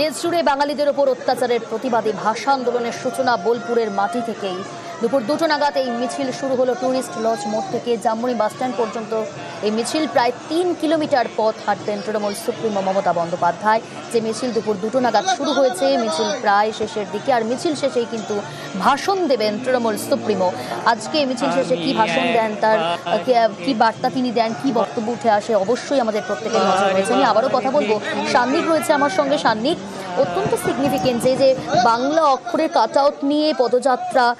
দেশ জুড়ে বাঙালিদের ওপর অত্যাচারের প্রতিবাদী ভাষা আন্দোলনের সূচনা বোলপুরের মাটি থেকেই। দুপুর দুটো নাগাদ এই মিছিল শুরু হলো টুরিস্ট লজ মোড় থেকে। জামুনি বাসস্ট্যান্ড পর্যন্ত এই মিছিল প্রায় তিন কিলোমিটার পথ হাঁটবেন তৃণমূল সুপ্রিমো মমতা বন্দ্যোপাধ্যায়। যে মিছিল দুপুর দুটো নাগাদ শুরু হয়েছে, মিছিল প্রায় শেষের দিকে। আর মিছিল শেষেই কিন্তু ভাষণ দেবেন তৃণমূল সুপ্রিমো। আজকে মিছিল শেষে কি ভাষণ দেন, তার কি- কি বার্তা তিনি দেন, কি বক্তব্য উঠে আসে, অবশ্যই আমাদের প্রত্যেকের নজর রয়েছে। আমি আবারও কথা বলব, সান্নিক রয়েছে আমার সঙ্গে। সান্নিক, অত্যন্ত সিগনিফিকেন্ট যে যে বাংলা অক্ষরের কাট আউট নিয়ে পদযাত্রা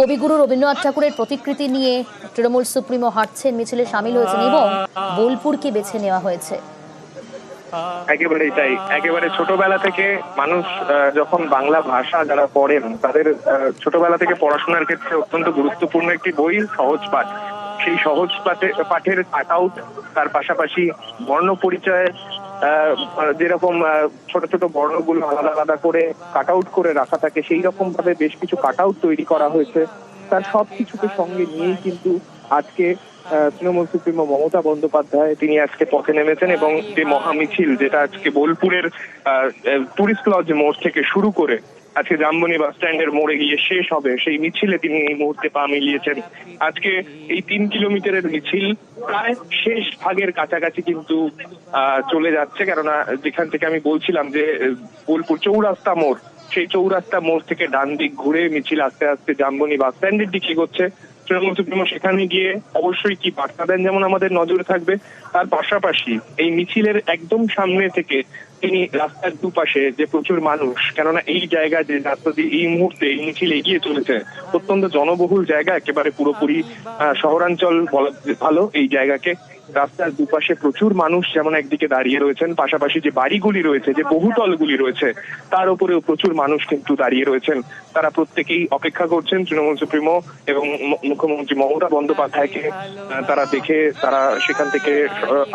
কবিগুরু রবীন্দ্রনাথ ঠাকুরের প্রতিকৃতি নিয়ে তৃণমূল সুপ্রিমো হাঁটছেন মিছিলে সামিল হয়েছেন এবং বোলপুরকে বেছে নেওয়া হয়েছে। একেবারেই তাই। একেবারে ছোটবেলা থেকে মানুষ যখন বাংলা ভাষা যারা পড়েন তাদের ছোটবেলা থেকে পড়াশোনার ক্ষেত্রে অত্যন্ত গুরুত্বপূর্ণ একটি বই সহজ পাঠ। সেই সহজ পাঠে পাঠের কাট আউট তার পাশাপাশি বর্ণ পরিচয় আহ, যেরকম ছোট ছোটগুলো আলাদা আলাদা করে কাট আউট করে রাখা থাকে সেই রকম ভাবে বেশ কিছু কাট আউট তৈরি করা হয়েছে। তার সব কিছুকে সঙ্গে নিয়েই কিন্তু আজকে তৃণমূল সুপ্রিমো মমতা বন্দ্যোপাধ্যায় তিনি আজকে পথে নেমেছেন এবং যে মহামিছিল, যেটা আজকে বোলপুরের টুরিস্ট লজ মোড় থেকে শুরু করে আজকে জামবনি বাস স্ট্যান্ডের মোড়ে গিয়ে শেষ হবে। সেই মিছিলে তিনি এই মুহূর্তে পা মিলিয়েছেন। আজকে এই তিন কিলোমিটারের মিছিল প্রায় শেষ ভাগের কাছাকাছি কিন্তু চলে যাচ্ছে। কেননা যেখান থেকে আমি বলছিলাম যে বোলপুর চৌরাস্তা মোড়, সেই চৌরাস্তা মোড় থেকে ডান দিক ঘুরে মিছিল আস্তে আস্তে জামবনি বাস স্ট্যান্ডের দিকে এগোচ্ছে। তৃণমূল সুপ্রিমো সেখানে গিয়ে অবশ্যই কি বার্তা দেন? যেমন আমাদের নজরে থাকবে। তার পাশাপাশি এই মিছিলের একদম সামনে থেকে তিনি রাস্তার দুপাশে যে প্রচুর মানুষ, কেননা এই জায়গা যে রাস্তা দিয়ে এই মুহূর্তে এই মিছিল এগিয়ে চলেছে, অত্যন্ত জনবহুল জায়গা, একেবারে পুরোপুরি শহরাঞ্চল ভালো এই জায়গাকে। রাস্তার দুপাশে প্রচুর মানুষ যেমন একদিকে দাঁড়িয়ে রয়েছেন, পাশাপাশি যে বাড়িগুলি রয়েছে, যে বহুতলগুলি রয়েছে, তার উপরেও প্রচুর মানুষ কিন্তু দাঁড়িয়ে রয়েছেন। তারা প্রত্যেকেই অপেক্ষা করছেন, তৃণমূল সুপ্রিমো এবং মুখ্যমন্ত্রী মমতা বন্দ্যোপাধ্যায়কে তারা দেখে, তারা সেখান থেকে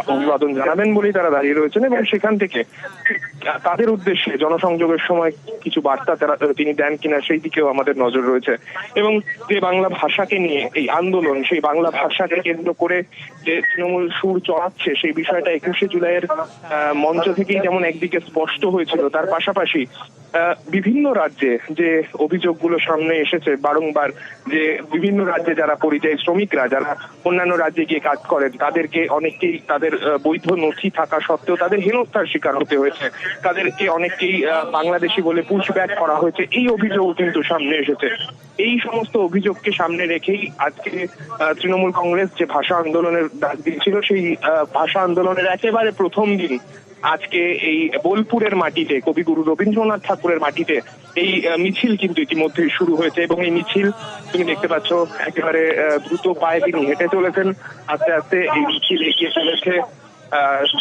অভিবাদন জানাবেন বলেই তারা দাঁড়িয়ে রয়েছেন এবং সেখান থেকে তাদের উদ্দেশ্যে জনসংযোগের সময় কিছু বার্তা তারা, তিনি দেন কিনা সেই দিকেও আমাদের নজর রয়েছে। এবং যে বাংলা ভাষাকে নিয়ে এই আন্দোলন, সেই বাংলা ভাষাকে কেন্দ্র করে যে তৃণমূল সুর চড়াচ্ছে, সেই বিষয়টা একুশে জুলাইয়ের মঞ্চ থেকেই যেমন একদিকে স্পষ্ট হয়েছিল, তার পাশাপাশি বিভিন্ন রাজ্যে যে অভিযোগগুলো সামনে এসেছে, বারংবার যে বিভিন্ন রাজ্যে যারা পরিযায়ী শ্রমিকরা, যারা অন্যান্য রাজ্যে গিয়ে কাজ করেন, তাদেরকে অনেককেই তাদের বৈধ নথি থাকা সত্ত্বেও তাদের হেনস্থার শিকার হতে হয়েছে। তাদেরকে অনেককেই বাংলাদেশি বলে পুশব্যাক করা হয়েছে। এই অভিযোগ কিন্তু সামনে এসেছে। এই সমস্ত অভিযোগকে সামনে রেখেই আজকে তৃণমূল কংগ্রেস যে ভাষা আন্দোলনের ডাক দিয়েছিল, সেই ভাষা আন্দোলনের একেবারে প্রথম দিন আজকে এই বোলপুরের মাটিতে কবিগুরু রবীন্দ্রনাথ ঠাকুরের মাটিতে এই মিছিল কিন্তু ইতিমধ্যে শুরু হয়েছে এবং এই মিছিল তুমি দেখতে পাচ্ছ, একেবারে দ্রুত পায়ে তিনি হেঁটে চলেছেন। আস্তে আস্তে এই মিছিল এগিয়ে চলেছে।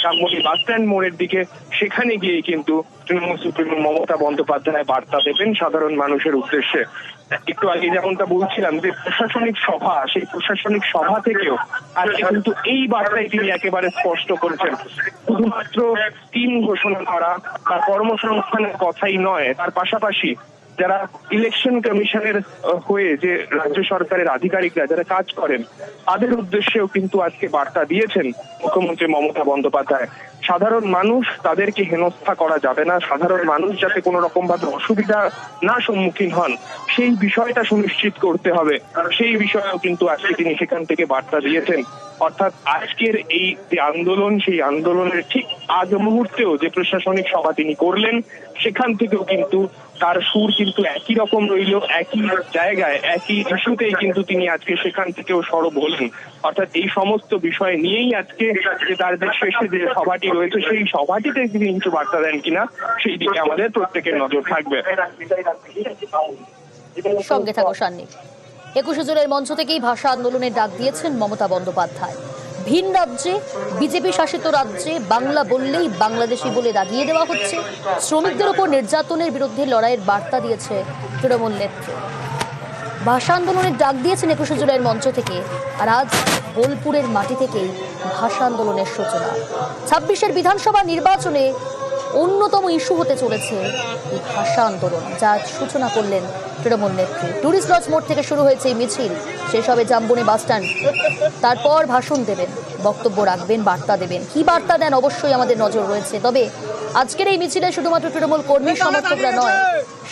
সামনে বাস স্ট্যান্ড মোড়ের দিকে, সেখানে গিয়ে কিন্তু তৃণমূল সুপ্রিমো মমতা বন্দ্যোপাধ্যায় বার্তা দেবেন সাধারণ মানুষের উদ্দেশ্যে। একটু আগে যেমনটা বলছিলাম যে প্রশাসনিক সভা, সেই প্রশাসনিক সভা থেকেও আজকে কিন্তু এই বার্তায় তিনি একেবারে স্পষ্ট করেছেন। শুধুমাত্র টিম ঘোষণা করা বা কর্মসংস্থানের কথাই নয়, তার পাশাপাশি যারা ইলেকশন কমিশনের হয়ে যে রাজ্য সরকারের আধিকারিকরা যারা কাজ করেন, তাদের উদ্দেশ্যেও কিন্তু আজকে বার্তা দিয়েছেন মুখ্যমন্ত্রী মমতা বন্দ্যোপাধ্যায়। সাধারণ মানুষ তাদেরকে হেনস্থা করা যাবে না। সাধারণ মানুষ যাতে কোনো রকম ভাবে অসুবিধা না সম্মুখীন হন, সেই বিষয়টা সুনিশ্চিত করতে হবে। সেই বিষয়েও কিন্তু আজকে তিনি সেখান থেকে বার্তা দিয়েছেন। অর্থাৎ আজকের এই যে আন্দোলন, সেই আন্দোলনের ঠিক আগ মুহূর্তেও যে প্রশাসনিক সভা তিনি করলেন, সেখান থেকেও কিন্তু তার সুর কিন্তু একই রকম রইল, একই জায়গায়, একই ইস্যুতেই কিন্তু তিনি আজকে সেখান থেকেও সরব হলেন। অর্থাৎ এই সমস্ত বিষয় নিয়েই আজকে যে তার শেষে যে সভাটি রয়েছে, সেই সভাটিতে তিনি কিছু বার্তা দেন কিনা, সেই দিকে আমাদের প্রত্যেকের নজর থাকবে। সঙ্গে থাকো, সান্নিক। একুশে জুলাইয়ের মঞ্চ থেকেই ভাষা আন্দোলনের ডাক দিয়েছেন মমতা বন্দ্যোপাধ্যায়। ভিন রাজ্যে, বিজেপি শাসিত রাজ্যে বাংলা বললেই বাংলাদেশি বলে দাগিয়ে দেওয়া হচ্ছে। শ্রমিকদের ওপর নির্যাতনের বিরুদ্ধে লড়াইয়ের বার্তা দিয়েছে তৃণমূল নেত্রী। ভাষা আন্দোলনের ডাক দিয়েছেন একুশে জুলাইয়ের মঞ্চ থেকে। আর আজ বোলপুরের মাটি থেকেই ভাষা আন্দোলনের সূচনা। ছাব্বিশের বিধানসভা নির্বাচনে অন্যতম ইস্যু হতে চলেছে এই ভাষা আন্দোলন, যা সূচনা করলেন তৃণমূল নেত্রী। টুরিস্ট লজ মোড় থেকে শুরু হয়েছে এই মিছিল। শেষ হবে জাম্বনি বাসস্ট্যান্ড তারপর ভাষণ দেবেন, বক্তব্য রাখবেন, বার্তা দেবেন। কি বার্তা দেন অবশ্যই আমাদের নজর রয়েছে। তবে আজকের এই মিছিলে শুধুমাত্র তৃণমূল কর্মী, সমর্থকরা নয়,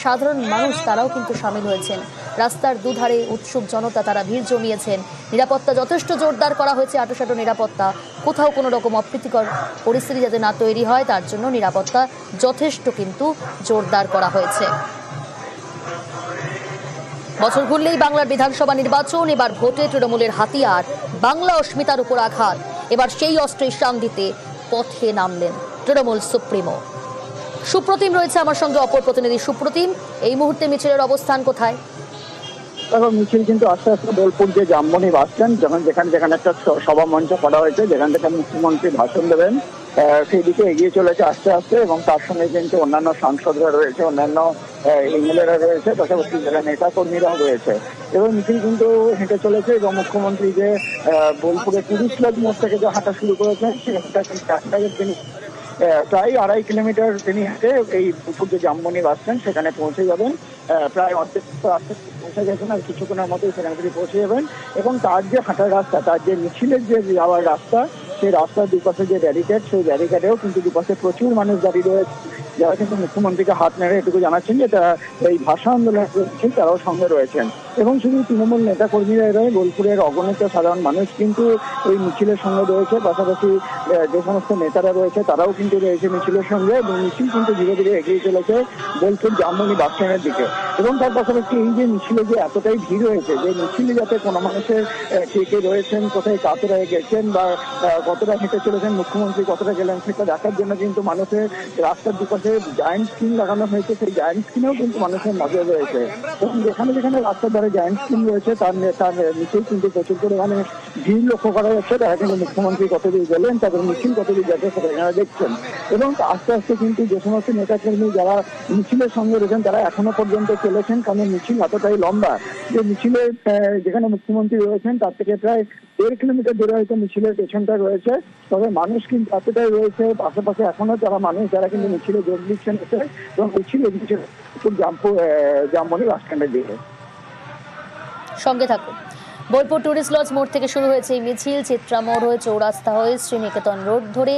সাধারণ মানুষ তারাও কিন্তু সামিল হয়েছেন। রাস্তার দুধারে উৎসুক জনতা তারা ভিড় জমিয়েছেন। নিরাপত্তা যথেষ্ট জোরদার করা হয়েছে আটোসাটো নিরাপত্তা। কোথাও কোনো রকম অপ্রীতিকর পরিস্থিতি যাতে না তৈরি হয়, তার জন্য নিরাপত্তা যথেষ্ট কিন্তু জোরদার করা হয়েছে। বছর ঘুরলেই বাংলার বিধানসভা নির্বাচন, এবার ভোটে তৃণমূলের হাতিয়ার, বাংলা অস্মিতার উপর আঘাত। এবার সেই অস্ত্রের শান দিতে পথে নামলেন তৃণমূল সুপ্রিমো। সুপ্রতিম রয়েছে আমার সঙ্গে অপর প্রতিনিধি সুপ্রতিম। এই মুহূর্তে মিছিলের অবস্থান কোথায়? দেখো মিছিল কিন্তু আস্তে আস্তে বোলপুর যে জামবনি বাস স্ট্যান্ড, যখন যেখানে যেখানে একটা সভা মঞ্চ করা হয়েছে, যেখান থেকে মুখ্যমন্ত্রী ভাষণ দেবেন সেই দিকে এগিয়ে চলেছে আস্তে আস্তে এবং তার সঙ্গে কিন্তু অন্যান্য সাংসদরা রয়েছে, অন্যান্য এমএলএরা রয়েছে, পাশাপাশি যারা নেতা কর্মীরাও রয়েছে। এবং মিছিল কিন্তু হেঁটে চলেছে এবং মুখ্যমন্ত্রী যে বোলপুরে তিরিশ লাখ মোড় থেকে যে হাঁটা শুরু করেছেন সেটা তিনি প্রায় আড়াই কিলোমিটার তিনি হেঁটে এই পুকুর যে জামবনি বাস স্ট্যান্ড, সেখানে পৌঁছে যাবেন। প্রায় অর্ধেক তো আস্তে আস্তে পৌঁছে গেছেন আর কিছুক্ষণের মধ্যেই সেখানে তিনি পৌঁছে যাবেন। এবং তার যে হাঁটার রাস্তা, তার যে মিছিলের যে যাওয়ার রাস্তা, সেই রাস্তার দুপাশে যে ব্যারিকেড সেই ব্যারিকেডেও কিন্তু দুপাশে প্রচুর মানুষ দাঁড়িয়ে রয়েছে। যারা কিন্তু মুখ্যমন্ত্রীকে হাত নেড়ে এটুকু জানাচ্ছেন যে তারা এই ভাষা আন্দোলনের যে তারাও সঙ্গে রয়েছেন। এবং শুধু তৃণমূল নেতা কর্মীরা নয়, বোলপুরের অগণিত সাধারণ মানুষ কিন্তু এই মিছিলের সঙ্গে রয়েছে। পাশাপাশি যে সমস্ত নেতারা রয়েছে, তারাও কিন্তু রয়েছে মিছিলের সঙ্গে এবং মিছিল কিন্তু ধীরে ধীরে এগিয়ে চলেছে বোলপুর জামবনি বাস স্ট্যান্ডের দিকে। এবং তার পাশাপাশি এই যে মিছিলে যে এতটাই ভিড় হয়েছে, যে মিছিলে যাতে কোনো মানুষের কে কে রয়েছেন, কোথায় কাতরা গেছেন বা কতটা হেঁটে চলেছেন, মুখ্যমন্ত্রী কতটা গেলেন, সেটা দেখার জন্য কিন্তু মানুষের রাস্তার দুপাশে জায়েন্ট স্ক্রিন লাগানো হয়েছে সেই জায়েন্ট স্ক্রিনেও কিন্তু মানুষের নজর রয়েছে। এবং যেখানে যেখানে রাস্তার ধারে জায়েন্ট স্ক্রিন রয়েছে তার তার নিচেই কিন্তু প্রচুর পরিমাণে ভিড় লক্ষ্য করা যাচ্ছে। তারা কিন্তু মুখ্যমন্ত্রী কতদূর গেলেন তাদের মিছিল কতদূর যাচ্ছে সেটা এনারা দেখছেন। এবং আস্তে আস্তে কিন্তু যে সমস্ত নেতাকর্মী যারা মিছিলের সঙ্গে রয়েছেন তারা এখনও পর্যন্ত চলেছেন কারণ মিছিল এতটাই লম্বা। যে মিছিলে আহ, যেখানে মুখ্যমন্ত্রী রয়েছেন তার থেকে প্রায় দেড় কিলোমিটার দূরে হয়তো মিছিলের পেছনটা রয়েছে, তবে মানুষ কিন্তু এতটাই রয়েছে পাশাপাশি এখনও যারা মানুষ, যারা কিন্তু মিছিলে যোগ দিচ্ছেন এসে এবং মিছিল এগিয়ে জাম্পু জাম্বনি বাস স্ট্যান্ডের দিকে সঙ্গে থাকুন। বোলপুর টুরিস্ট লজ মোড় থেকে শুরু হয়েছে এই মিছিল চিত্রা মোড় হয়ে চৌরাস্তা হয়ে শ্রীনিকেতন রোড ধরে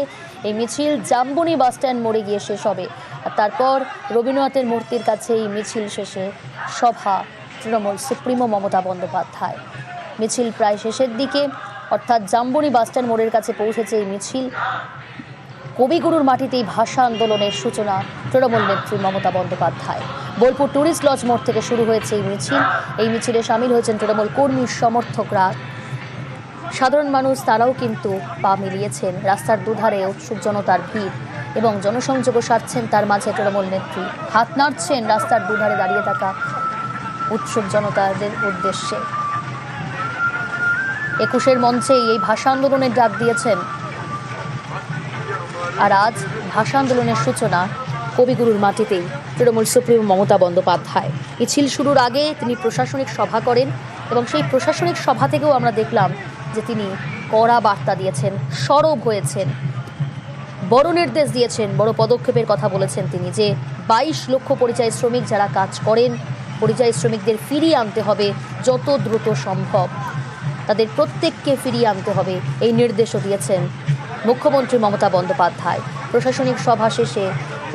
এই মিছিল জাম্বনি বাস স্ট্যান্ড মোড়ে গিয়ে শেষ হবে। আর তারপর রবীন্দ্রনাথের মূর্তির কাছে এই মিছিল শেষে সভা তৃণমূল সুপ্রিমো মমতা বন্দ্যোপাধ্যায়। মিছিল প্রায় শেষের দিকে। অর্থাৎ জাম্বনি বাস স্ট্যান্ড মোড়ের কাছে পৌঁছেছে এই মিছিল। কবিগুরুর মাটিতেই ভাষা আন্দোলনের সূচনা, তৃণমূল নেত্রী মমতা বন্দ্যোপাধ্যায়। বোলপুর টুরিস্ট লজ মোড় থেকে শুরু হয়েছে এই মিছিল। এই মিছিলে সামিল হয়েছেন তৃণমূল কর্মী সমর্থকরা। সাধারণ মানুষ তারাও কিন্তু পা মিলিয়েছেন। রাস্তার দুধারে উৎসুক জনতার ভিড় এবং জনসংযোগও সারছেন তার মাঝে তৃণমূল নেত্রী। হাত নাড়ছেন রাস্তার দুধারে দাঁড়িয়ে থাকা উৎসুক জনতাদের উদ্দেশ্যে। একুশের মঞ্চেই এই ভাষা আন্দোলনের ডাক দিয়েছেন। আর আজ ভাষা আন্দোলনের সূচনা কবিগুরুর মাটিতেই। তৃণমূল সুপ্রিমো মমতা বন্দ্যোপাধ্যায়। মিছিল শুরুর আগে তিনি প্রশাসনিক সভা করেন এবং সেই প্রশাসনিক সভা থেকেও আমরা দেখলাম যে তিনি কড়া বার্তা দিয়েছেন, সরব হয়েছেন। বড় নির্দেশ দিয়েছেন, বড় পদক্ষেপের কথা বলেছেন তিনি যে বাইশ লক্ষ পরিযায়ী শ্রমিক যারা কাজ করেন, পরিযায়ী শ্রমিকদের ফিরিয়ে আনতে হবে যত দ্রুত সম্ভব। তাদের প্রত্যেককে ফিরিয়ে আনতে হবে, এই নির্দেশও দিয়েছেন মুখ্যমন্ত্রী মমতা বন্দ্যোপাধ্যায়। প্রশাসনিক সভা শেষে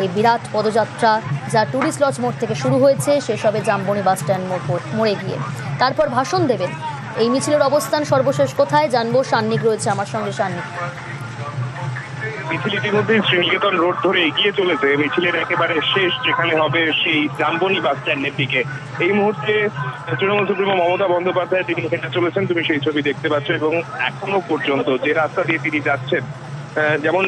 এই বিরাট পদযাত্রা যা ট্যুরিস্ট লজ মোড় থেকে শুরু হয়েছে, শেষ হবে জামবনি বাস স্ট্যান্ড মোড় মোড়ে গিয়ে। তারপর ভাষণ দেবেন। এই মিছিলের অবস্থান সর্বশেষ কোথায় জানব? সান্নিক রয়েছে আমার সঙ্গে, সান্নিক। মিছিল ইতিমধ্যে শ্রীনিকেতন রোড ধরে এগিয়ে চলেছে। মিছিলের একেবারে শেষ, যেখানে হবে সেই জামবনি বাস স্ট্যান্ডের দিকে। এই মুহূর্তে তৃণমূল সুপ্রিমো মমতা বন্দ্যোপাধ্যায় তিনি হেঁটে চলেছেন, তুমি সেই ছবি দেখতে পাচ্ছ এবং এখনও পর্যন্ত যে রাস্তা দিয়ে তিনি যাচ্ছেন যেমন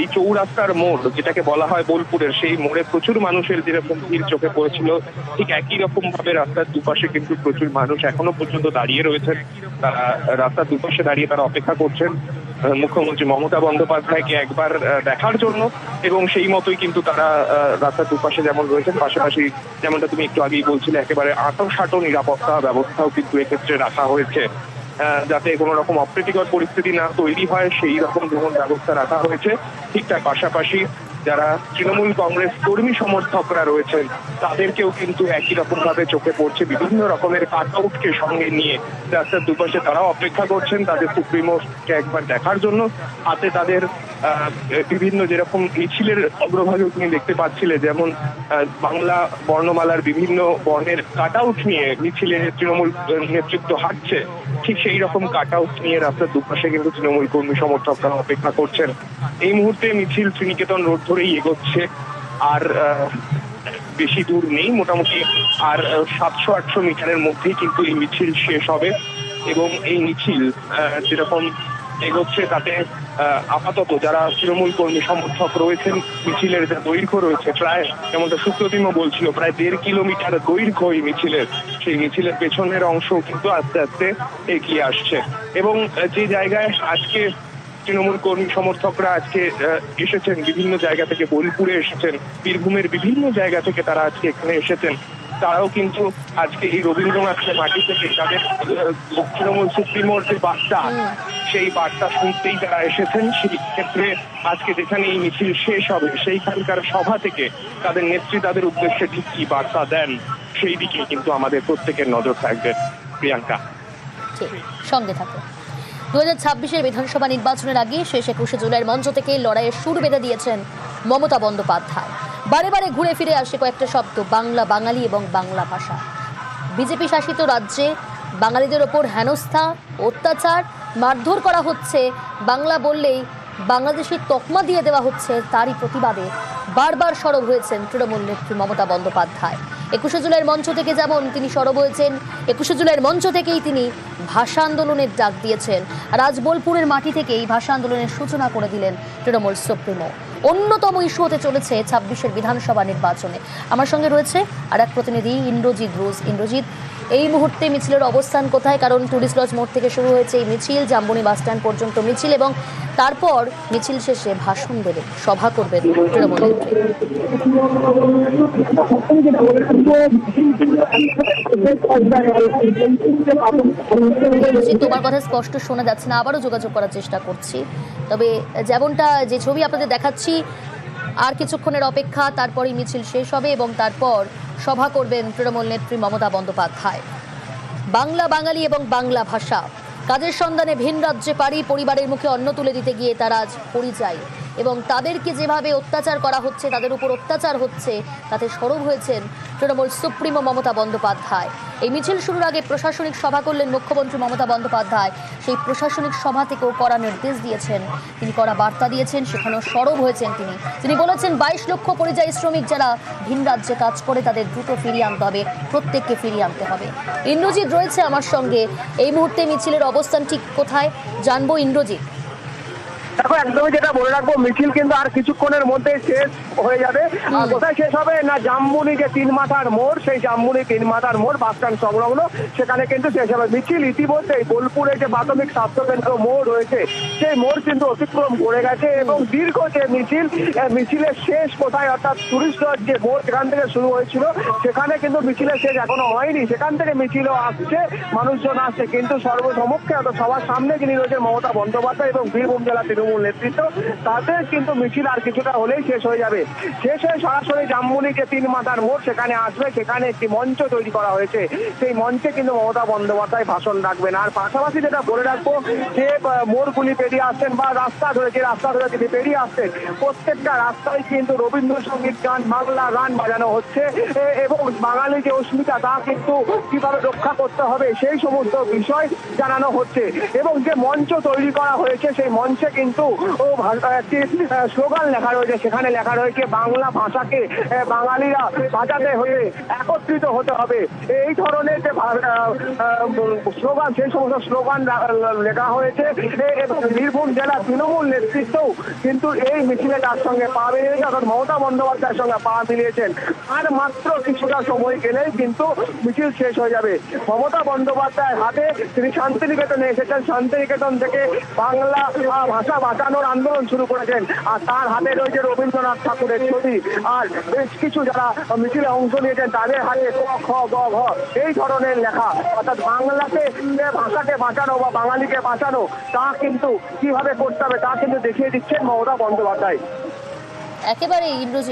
এই চৌরাস্তার মোড়, যেটাকে বলা হয় বোলপুরের, সেই মোড়ে প্রচুর মানুষের যেরকম ভিড় চোখে পড়েছিল, ঠিক একই রকম ভাবে রাস্তার দুপাশে কিন্তু প্রচুর মানুষ এখনও পর্যন্ত দাঁড়িয়ে রয়েছেন। তারা রাস্তার দুপাশে দাঁড়িয়ে তারা অপেক্ষা করছেন। মুখ্যমন্ত্রী মমতা বন্দ্যোপাধ্যায়কে একবার দেখার জন্য এবং সেই মতোই কিন্তু তারা রাস্তার দুপাশে যেমন রয়েছেন, পাশাপাশি যেমনটা তুমি একটু আগেই বলছিলে, একেবারে আটো সাটো নিরাপত্তা ব্যবস্থাও কিন্তু এক্ষেত্রে রাখা হয়েছে। যাতে কোনো রকম অপ্রীতিকর পরিস্থিতি না তৈরি হয়, সেই রকম যেমন ব্যবস্থা রাখা হয়েছে, ঠিক তার পাশাপাশি যারা তৃণমূল কংগ্রেস কর্মী সমর্থকরা রয়েছেন, তাদেরকেও কিন্তু একই রকম ভাবে চোখে পড়ছে। বিভিন্ন রকমের কাটআউটকে সঙ্গে নিয়ে রাস্তার দুপাশে তারা অপেক্ষা করছেন। তাদের সুপ্রিমোকে একবার দেখার জন্য। হাতে তাদের বিভিন্ন যেরকম মিছিলের অগ্রভাগে তুমি দেখতে পাচ্ছিলে, যেমন বাংলা বর্ণমালার বিভিন্ন বর্ণের কাট আউট নিয়ে মিছিলে তৃণমূল নেতৃত্ব হাঁটছে, ঠিক সেই রকম কাট আউট নিয়ে রাস্তার দুপাশে কিন্তু তৃণমূল কর্মী সমর্থকরা অপেক্ষা করছেন। এই মুহূর্তে মিছিল শ্রীনিকেতন রোড ধরেই এগোচ্ছে, আর বেশি দূর নেই মোটামুটি, আর সাতশো আটশো মিটারের মধ্যেই কিন্তু এই মিছিল শেষ হবে, এবং এই মিছিল যেরকম এগোচ্ছে তাতে আপাতত যারা তৃণমূল কর্মী সমর্থক রয়েছেন, মিছিলের যে দৈর্ঘ্য রয়েছে, প্রায় যেমনটা সুপ্রতিমও বলছিল, প্রায় দেড় কিলোমিটার দৈর্ঘ্য এই মিছিলের। সেই মিছিলের পেছনের অংশ কিন্তু আস্তে আস্তে এগিয়ে আসছে। এবং যে জায়গায় আজকে তৃণমূল কর্মী সমর্থকরা আজকে এসেছেন, বিভিন্ন জায়গা থেকে বোলপুরে এসেছেন, বীরভূমের বিভিন্ন জায়গা থেকে তারা আজকে এখানে এসেছেন। তারাও কিন্তু আজকে এই রবীন্দ্রনাথের মাটি থেকে তাদের তৃণমূল সুপ্রিমোর যে বার্তা, সেই বার্তা শুনতেই তারা এসেছেন। সেই ক্ষেত্রে আজকে যেখানে এই মিছিল শেষ হবে, সেইখানকার সভা থেকে তাদের নেত্রী তাদের উদ্দেশ্যে ঠিক কি বার্তা দেন, সেই দিকে কিন্তু আমাদের প্রত্যেকের নজর থাকবে। প্রিয়াঙ্কা। সঙ্গে থাকো। দু হাজার ছাব্বিশের বিধানসভা নির্বাচনের আগে শেষ একুশে জুলাইয়ের মঞ্চ থেকে লড়াইয়ের সুর বেঁধে দিয়েছেন মমতা বন্দ্যোপাধ্যায়। বারে বারে ঘুরে ফিরে আসে কয়েকটা শব্দ, বাংলা, বাঙালি এবং বাংলা ভাষা। বিজেপি শাসিত রাজ্যে বাঙালিদের ওপর হেনস্থা, অত্যাচার, মারধর করা হচ্ছে। বাংলা বললেই বাংলাদেশের তকমা দিয়ে দেওয়া হচ্ছে তারই প্রতিবাদে। বারবার সরব হয়েছেন তৃণমূল নেত্রী মমতা বন্দ্যোপাধ্যায়। একুশে জুলাইয়ের মঞ্চ থেকে যেমন তিনি সরব হয়েছেন, একুশে জুলাইয়ের মঞ্চ থেকেই তিনি ভাষা আন্দোলনের ডাক দিয়েছেন। আর আজ বোলপুরের মাটি থেকে এই ভাষা আন্দোলনের সূচনা করে দিলেন তৃণমূল সুপ্রিমো। অন্যতম ইস্যু হতে চলেছে ছাব্বিশের বিধানসভা নির্বাচনে। আমার সঙ্গে রয়েছে আর এক প্রতিনিধি ইন্দ্রজিৎ রোজ। ইন্দ্রজিৎ এই মুহূর্তে মিছিলের অবস্থান কোথায়? কারণ টুরিস্ট লজ মোড় থেকে শুরু হয়েছে এই মিছিল জাম্বনি বাসস্ট্যান্ড পর্যন্ত মিছিল এবং তারপর মিছিল শেষে ভাষণ দেবেন সভা করবেন তৃণমূল তোমার কথা স্পষ্ট শোনা যাচ্ছে না আবারও যোগাযোগ করার চেষ্টা করছি। তবে যেমনটা যে ছবি আপনাদের দেখাচ্ছি আর কিছুক্ষণের অপেক্ষা, তারপরই মিছিল শেষ হবে এবং তারপর সভা করবেন তৃণমূল নেত্রী মমতা বন্দ্যোপাধ্যায়। বাংলা বাঙালি এবং বাংলা ভাষা। কাজের সন্ধানে ভিন রাজ্যে পারি পরিবারের মুখে অন্ন তুলে দিতে গিয়ে তারা আজ পরিযায়ী। এবং তাদেরকে যেভাবে অত্যাচার করা হচ্ছে, তাদের উপর অত্যাচার হচ্ছে, তাতে সরব হয়েছেন তৃণমূল সুপ্রিমো মমতা বন্দ্যোপাধ্যায়। এই মিছিল শুরুর আগে প্রশাসনিক সভা করলেন মুখ্যমন্ত্রী মমতা বন্দ্যোপাধ্যায়। সেই প্রশাসনিক সভা থেকেও কড়া নির্দেশ দিয়েছেন। তিনি কড়া বার্তা দিয়েছেন, সেখানেও সরব হয়েছেন তিনি। তিনি বলেছেন, বাইশ লক্ষ পরিযায়ী শ্রমিক যারা ভিন রাজ্যে কাজ করে, তাদের দ্রুত ফিরিয়ে আনতে হবে, প্রত্যেককে ফিরিয়ে আনতে হবে। ইন্দ্রজিৎ রয়েছে আমার সঙ্গে। এই মুহূর্তে মিছিলের অবস্থান ঠিক কোথায়? জানব ইন্দ্রজিৎ। দেখো একদমই যেটা বলে রাখব মিছিল কিন্তু আর কিছুক্ষণের মধ্যে শেষ। হয়ে যাবে। আর কোথায় শেষ হবে? না জামবুনি যে তিন মাথার মোড় সেই জামবুনি তিন মাথার মোড় বাস স্ট্যান্ড সংলগ্ন। সেখানে কিন্তু শেষ হবে। মিছিল ইতিমধ্যেই বোলপুরে যে প্রাথমিক স্বাস্থ্য কেন্দ্র মোড় রয়েছে সেই মোড় কিন্তু অতিক্রম করে গেছে এবং দীর্ঘ যে মিছিল মিছিলের শেষ কোথায় অর্থাৎ টুরিস্ট লজ যে মোড় সেখান থেকে শুরু হয়েছিল। সেখানে কিন্তু মিছিলের শেষ এখনও হয়নি। সেখান থেকে মিছিলও আসছে মানুষজন আসছে। কিন্তু সর্বসমক্ষে অর্থাৎ সবার সামনে যিনি রয়েছেন মমতা বন্দ্যোপাধ্যায় এবং বীরভূম জেলা তৃণমূল নেতৃত্ব তাদের কিন্তু মিছিল আর কিছুটা হলেই শেষ হয়ে যাবে। শেষ হয়ে সরাসরি যে তিন মাথার মোড় সেখানে আসবে, সেখানে একটি মঞ্চ তৈরি করা হয়েছে। সেই মঞ্চে কিন্তু মমতা বন্দ্যোপাধ্যায় ভাষণ রাখবেন। আর পাশাপাশি যেটা বলে রাখব, যে মোড়গুলি পেরিয়ে আসছেন বা রাস্তা ধরে যে রাস্তা ধরে তিনি পেরিয়ে আসছেন, প্রত্যেকটা রাস্তায় কিন্তু রবীন্দ্রসঙ্গীত গান, বাংলা গান বাজানো হচ্ছে। এবং বাঙালি যে অস্মিতা, তা কিন্তু কীভাবে রক্ষা করতে হবে, সেই সমস্ত বিষয় জানানো হচ্ছে। এবং যে মঞ্চ তৈরি করা হয়েছে, সেই মঞ্চে কিন্তু একটি স্লোগান লেখা রয়েছে। সেখানে লেখা রয়েছে বাংলা ভাষাকে বাঙালিরা বাঁচাতে হয়ে একত্রিত হতে হবে। এই ধরনের যে স্লোগান, সেই সমস্ত স্লোগান লেখা হয়েছে। এবং বীরভূম জেলা তৃণমূল নেতৃত্বও কিন্তু এই মিছিলে তার সঙ্গে পা মিলিয়েছে, অর্থাৎ মমতা বন্দ্যোপাধ্যায়ের সঙ্গে পা মিলিয়েছেন। আর মাত্র কিছুটা সময় গেলেই কিন্তু মিছিল শেষ হয়ে যাবে। মমতা বন্দ্যোপাধ্যায়ের হাতে তিনি শান্তিনিকেতনে এসেছেন। শান্তিনিকেতন থেকে বাংলা ভাষা বাঁচানোর আন্দোলন শুরু করেছেন। আর তার হাতে রয়েছে রবীন্দ্রনাথ ঠাকুরের ছবি আর বেশ কিছু যারা মিছিলে অংশ নিয়েছেন, তাদের হাতে গ এই ধরনের লেখা। অর্থাৎ বাংলাতে ভাষাকে বাঁচানো বা বাঙালিকে বাঁচানো, তা কিন্তু কীভাবে করতে হবে, তা কিন্তু দেখিয়ে দিচ্ছেন মমতা বন্দ্যোপাধ্যায়। একেবারে ইন্দ্রজিৎ